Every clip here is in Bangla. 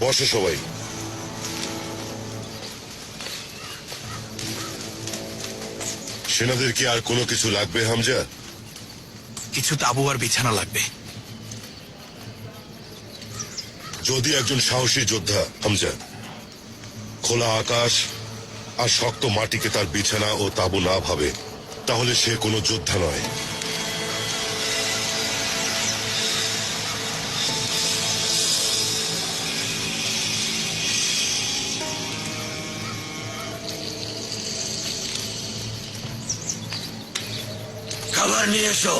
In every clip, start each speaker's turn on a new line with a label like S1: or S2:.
S1: বসো সবাই। সেনাদের কি আর কোনো কিছু লাগবে হামজা?
S2: কিছু তাবু আর বিছানা লাগবে।
S1: যদি একজন সাহসী যোদ্ধা হামজা খোলা আকাশ আর শক্ত মাটিকে তার বিছানা ও তাবু না ভাবে তাহলে সে কোনো যোদ্ধা নয়।
S2: খাবার নিয়ে এসো।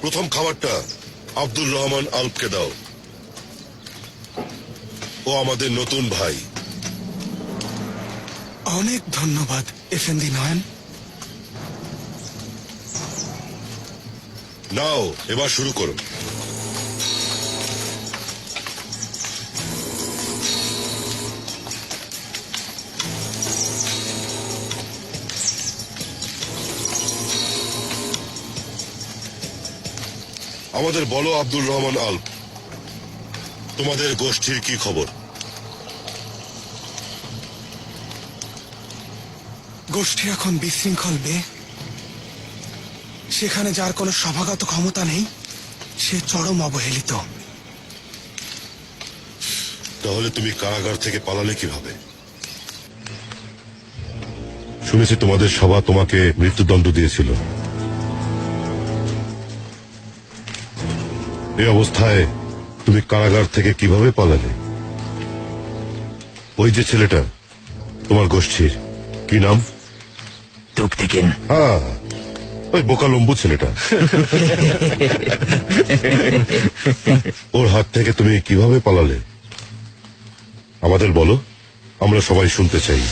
S1: প্রথম খাবারটা আব্দুর রহমান আলপকে দাও। ও আমাদের নতুন ভাই।
S3: অনেক ধন্যবাদ এফেন্দি নয়ন।
S1: নাও এবার শুরু করো আমাদের বলো আব্দুল রহমান আল্প। তোমাদের গোষ্ঠীর কি খবর?
S3: গোষ্ঠী এখন বিশৃঙ্খল বে। সেখানে যার কোনো সভাগত ক্ষমতা নেই সে চরম অবহেলিত।
S1: তাহলে তুমি কারাগার থেকে পালালে কীভাবে? শুনেছি তোমাদের সভা তোমাকে মৃত্যুদণ্ড দিয়েছিল। এই অবস্থায় তুমি কারাগার থেকে কীভাবে পালালে? ওই যে ছেলেটা তোমার গোষ্ঠীর কি নাম?
S2: তুকতিকিন
S1: হ্যাঁ ওই বোকা লম্বু ছেলেটা। ওর হাত থেকে তুমি কীভাবে পালালে? আমাদের বলো আমরা সবাই শুনতে চাই।